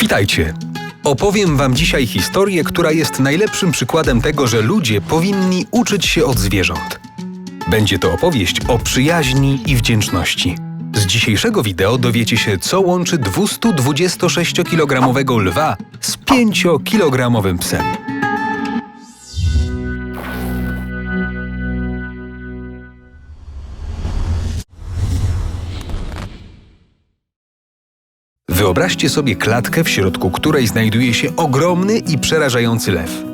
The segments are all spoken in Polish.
Witajcie! Opowiem Wam dzisiaj historię, która jest najlepszym przykładem tego, że ludzie powinni uczyć się od zwierząt. Będzie to opowieść o przyjaźni i wdzięczności. Z dzisiejszego wideo dowiecie się, co łączy 226-kilogramowego lwa z 5-kilogramowym psem. Wyobraźcie sobie klatkę, w środku której znajduje się ogromny i przerażający lew.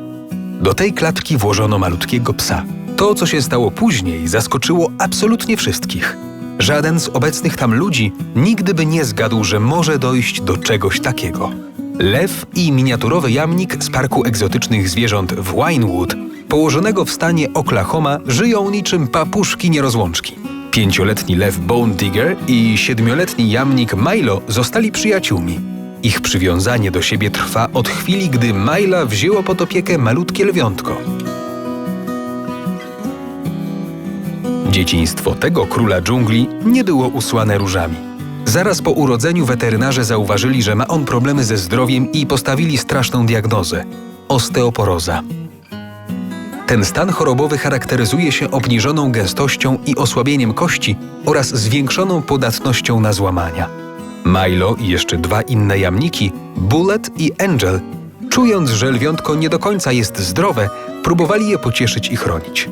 Do tej klatki włożono malutkiego psa. To, co się stało później, zaskoczyło absolutnie wszystkich. Żaden z obecnych tam ludzi nigdy by nie zgadł, że może dojść do czegoś takiego. Lew i miniaturowy jamnik z parku egzotycznych zwierząt w Winewood, położonego w stanie Oklahoma, żyją niczym papuszki nierozłączki. Pięcioletni lew Bone Digger i siedmioletni jamnik Milo zostali przyjaciółmi. Ich przywiązanie do siebie trwa od chwili, gdy Mila wzięło pod opiekę malutkie lwiątko. Dzieciństwo tego króla dżungli nie było usłane różami. Zaraz po urodzeniu weterynarze zauważyli, że ma on problemy ze zdrowiem i postawili straszną diagnozę osteoporoza. Ten stan chorobowy charakteryzuje się obniżoną gęstością i osłabieniem kości oraz zwiększoną podatnością na złamania. Milo i jeszcze dwa inne jamniki, Bullet i Angel, czując, że lwiątko nie do końca jest zdrowe, próbowali je pocieszyć i chronić.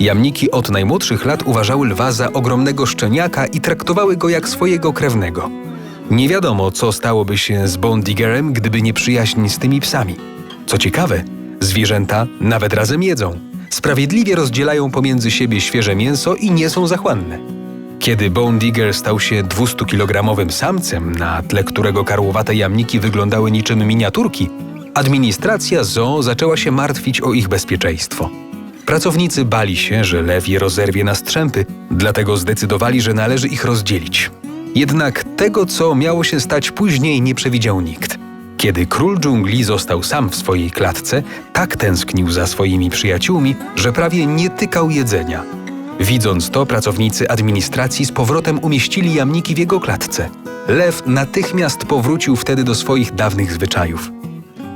Jamniki od najmłodszych lat uważały lwa za ogromnego szczeniaka i traktowały go jak swojego krewnego. Nie wiadomo, co stałoby się z Bondigerem, gdyby nie przyjaźń z tymi psami. Co ciekawe, zwierzęta nawet razem jedzą. Sprawiedliwie rozdzielają pomiędzy siebie świeże mięso i nie są zachłanne. Kiedy Bone Digger stał się 200-kilogramowym samcem, na tle którego karłowate jamniki wyglądały niczym miniaturki, administracja zoo zaczęła się martwić o ich bezpieczeństwo. Pracownicy bali się, że lew je rozerwie na strzępy, dlatego zdecydowali, że należy ich rozdzielić. Jednak tego, co miało się stać później, nie przewidział nikt. Kiedy król dżungli został sam w swojej klatce, tak tęsknił za swoimi przyjaciółmi, że prawie nie tykał jedzenia. Widząc to, pracownicy administracji z powrotem umieścili jamniki w jego klatce. Lew natychmiast powrócił wtedy do swoich dawnych zwyczajów.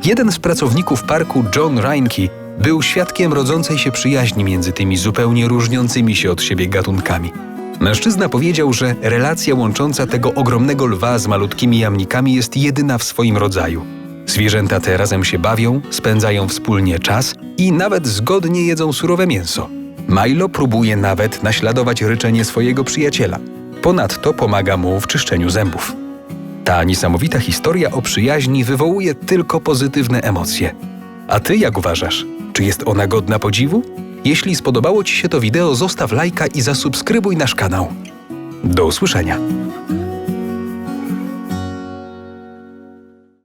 Jeden z pracowników parku, John Reinke, był świadkiem rodzącej się przyjaźni między tymi zupełnie różniącymi się od siebie gatunkami. Mężczyzna powiedział, że relacja łącząca tego ogromnego lwa z malutkimi jamnikami jest jedyna w swoim rodzaju. Zwierzęta te razem się bawią, spędzają wspólnie czas i nawet zgodnie jedzą surowe mięso. Milo próbuje nawet naśladować ryczenie swojego przyjaciela. Ponadto pomaga mu w czyszczeniu zębów. Ta niesamowita historia o przyjaźni wywołuje tylko pozytywne emocje. A ty jak uważasz? Czy jest ona godna podziwu? Jeśli spodobało Ci się to wideo, zostaw lajka i zasubskrybuj nasz kanał. Do usłyszenia.